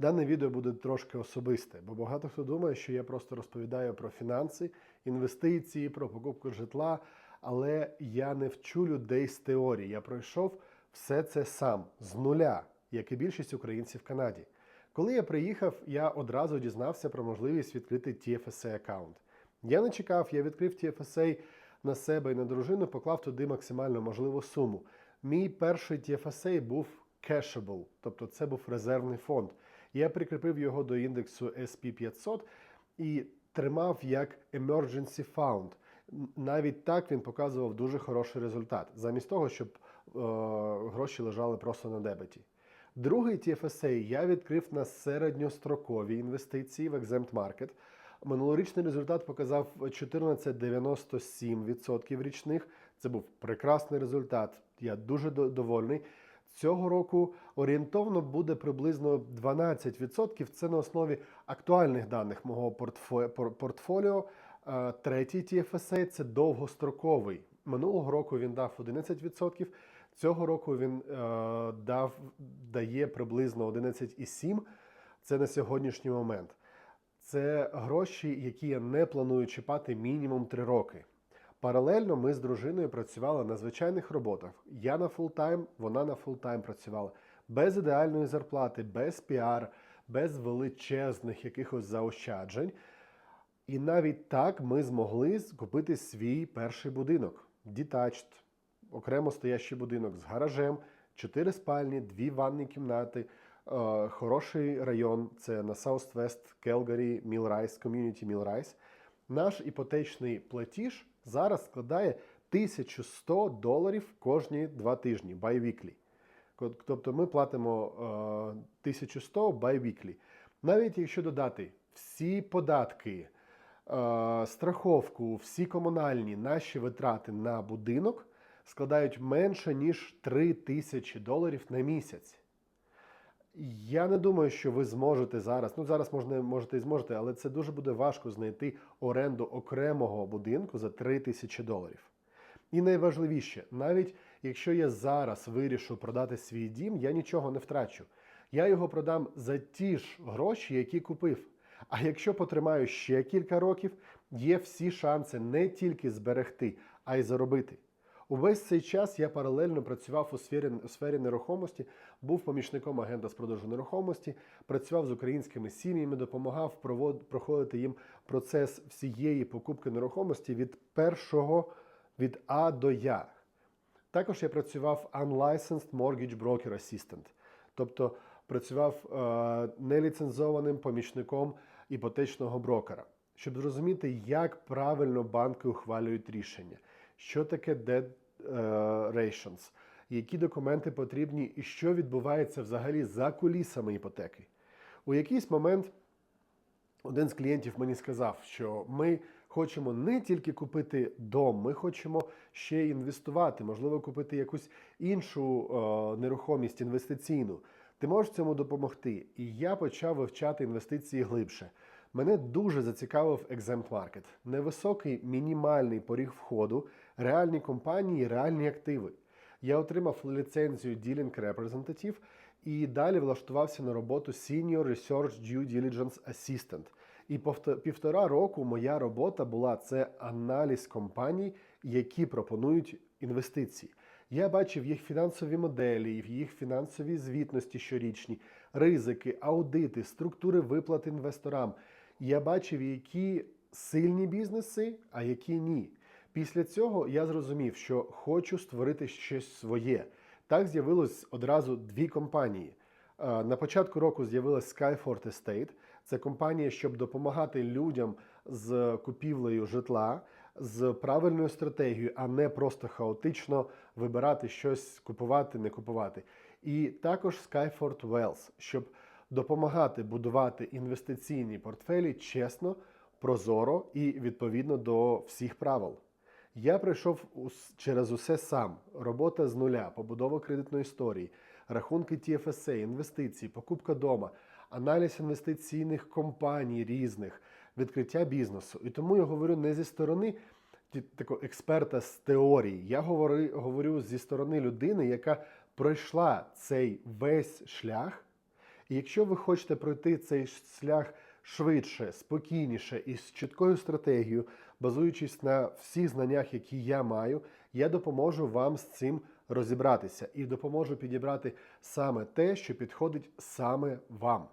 Дане відео буде трошки особисте, бо багато хто думає, що я просто розповідаю про фінанси, інвестиції, про покупку житла, але я не вчу людей з теорії. Я пройшов все це сам з нуля, як і більшість українців в Канаді. Коли я приїхав, я одразу дізнався про можливість відкрити TFSA аккаунт. Я не чекав, я відкрив TFSA на себе і на дружину, поклав туди максимально можливу суму. Мій перший TFSA був cashable, тобто це був резервний фонд. Я прикріпив його до індексу SP500 і тримав як emergency fund. Навіть так він показував дуже хороший результат, замість того, щоб е, гроші лежали просто на дебеті. Другий TFSA я відкрив на середньострокові інвестиції в Exempt Market. Минулорічний результат показав 14,97% річних. Це був прекрасний результат. Я дуже довольний. Цього року орієнтовно буде приблизно 12%. Це на основі актуальних даних мого портфо- портфоліо. Е, Третій TFSA – це довгостроковий. Минулого року він дав 11%. Цього року він е, дав, дає приблизно 11,7%. Це на сьогоднішній момент. Це гроші, які я не планую чіпати мінімум 3 роки. Паралельно ми з дружиною працювали на звичайних роботах. Я на фултайм, вона на фултайм працювала без ідеальної зарплати, без піар, без величезних якихось заощаджень. І навіть так ми змогли купити свій перший будинок. Detached, окремо стоящий будинок з гаражем, чотири спальні, дві ванні кімнати, е, хороший район. Це на Southwest Calgary, Millrise, Community Millrise. Наш іпотечний платіж зараз складає 1100 доларів кожні два тижні bi-weekly. Тобто ми платимо е, 1100 bi-weekly. Навіть якщо додати всі податки, е, страховку, всі комунальні наші витрати на будинок складають менше ніж 3 тисячі доларів на місяць. Я не думаю, що ви зможете зараз. Ну зараз можна можете і зможете, але це дуже буде важко знайти оренду окремого будинку за 3 тисячі доларів. І найважливіше, навіть якщо я зараз вирішу продати свій дім, я нічого не втрачу. Я його продам за ті ж гроші, які купив. А якщо потримаю ще кілька років, є всі шанси не тільки зберегти, а й заробити. Увесь цей час я паралельно працював у сфері, у сфері нерухомості, був помічником агента з продажу нерухомості, працював з українськими сім'ями, допомагав провод, проходити їм процес всієї покупки нерухомості від першого від А до Я. Також я працював Unlicensed Mortgage Broker Assistant, тобто працював е, неліцензованим помічником іпотечного брокера, щоб зрозуміти, як правильно банки ухвалюють рішення, що таке debt е, rations, які документи потрібні і що відбувається взагалі за кулісами іпотеки. У якийсь момент один з клієнтів мені сказав, що ми хочемо не тільки купити дом, ми хочемо ще інвестувати, можливо, купити якусь іншу е, нерухомість інвестиційну. Ти можеш цьому допомогти. І я почав вивчати інвестиції глибше. Мене дуже зацікавив Exempt Market. Невисокий мінімальний поріг входу, реальні компанії, реальні активи. Я отримав ліцензію Dealing Representative і далі влаштувався на роботу Senior Research Due Diligence Assistant. І півтора року моя робота була це аналіз компаній, які пропонують інвестиції. Я бачив їх фінансові моделі, їх фінансові звітності щорічні, ризики, аудити, структури виплат інвесторам. Я бачив, які сильні бізнеси, а які ні. Після цього я зрозумів, що хочу створити щось своє. Так з'явилось одразу дві компанії. Е, На початку року з'явилась Skyfort Estate. Це компанія, щоб допомагати людям з купівлею житла, з правильною стратегією, а не просто хаотично вибирати щось, купувати, не купувати. І також Skyfort Wealth, щоб допомагати будувати інвестиційні портфелі чесно, прозоро і відповідно до всіх правил. Я пройшов через усе сам: робота з нуля, побудова кредитної історії, рахунки TFSA, інвестиції, покупка дома, аналіз інвестиційних компаній різних, відкриття бізнесу. І тому я говорю не зі сторони такого експерта з теорії. Я говорю, говорю зі сторони людини, яка пройшла цей весь шлях І якщо ви хочете пройти цей шлях швидше, спокійніше і з чіткою стратегією, базуючись на всіх знаннях, які я маю, я допоможу вам з цим розібратися і допоможу підібрати саме те, що підходить саме вам.